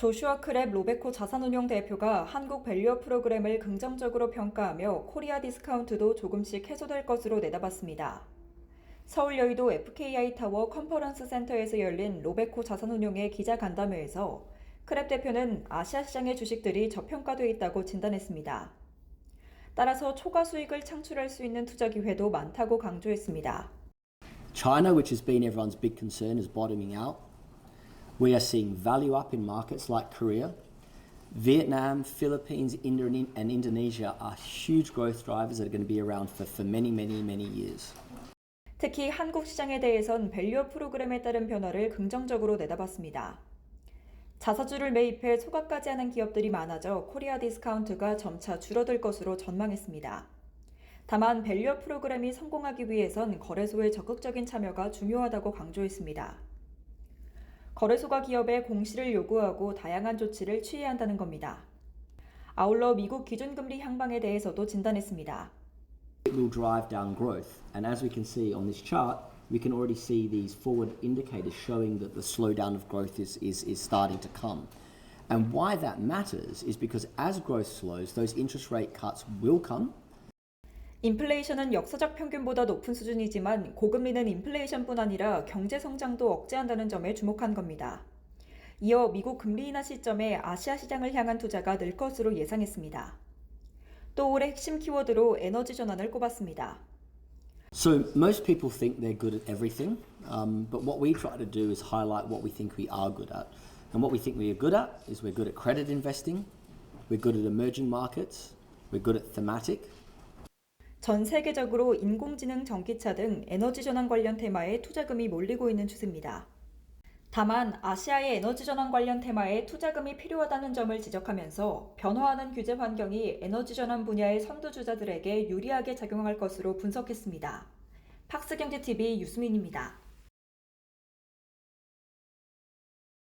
조슈아 크랩 로베코 자산운용 대표가 한국 밸류업 프로그램을 긍정적으로 평가하며 코리아 디스카운트도 조금씩 해소될 것으로 내다봤습니다. 서울 여의도 FKI 타워 컨퍼런스 센터에서 열린 로베코 자산운용의 기자 간담회에서 크랩 대표는 아시아 시장의 주식들이 저평가돼 있다고 진단했습니다. 따라서 초과 수익을 창출할 수 있는 투자 기회도 많다고 강조했습니다. China, which has been everyone's big concern, is bottoming out. We are seeing value up in markets like Korea. Vietnam, Philippines, India, and Indonesia are huge growth drivers that are going to be around for, for many, many, many years. 특히 한국 시장에 대해선 밸류업 프로그램에 따른 변화를 긍정적으로 내다봤습니다. 자사주를 매입해 소각까지 하는 기업들이 많아져 코리아 디스카운트가 점차 줄어들 것으로 전망했습니다. 다만 밸류업 프로그램이 성공하기 위해선 거래소의 적극적인 참여가 중요하다고 강조했습니다. 거래소가 기업에 공시를 요구하고 다양한 조치를 취해야 한다는 겁니다. 아울러 미국 기준금리 향방에 대해서도 진단했습니다. It will drive down growth. And as we can see on this chart, we can already see these forward indicators showing that the slowdown of growth is, is, is starting to come. And why that matters is because as growth slows, those interest rate cuts will come. 인플레이션은 역사적 평균보다 높은 수준이지만 고금리는 인플레이션뿐 아니라 경제 성장도 억제한다는 점에 주목한 겁니다. 이어 미국 금리 인하 시점에 아시아 시장을 향한 투자가 늘 것으로 예상했습니다. 또 올해 핵심 키워드로 에너지 전환을 꼽았습니다. So most people think they're good at everything, um, but what we try to do is highlight what we think we are good at. And what we think we are good at is we're good at credit investing, we're good at emerging markets, we're good at thematic, 전 세계적으로 인공지능 전기차 등 에너지 전환 관련 테마에 투자금이 몰리고 있는 추세입니다. 다만 아시아의 에너지 전환 관련 테마에 투자금이 필요하다는 점을 지적하면서 변화하는 규제 환경이 에너지 전환 분야의 선두주자들에게 유리하게 작용할 것으로 분석했습니다. 팍스경제TV 유수민입니다.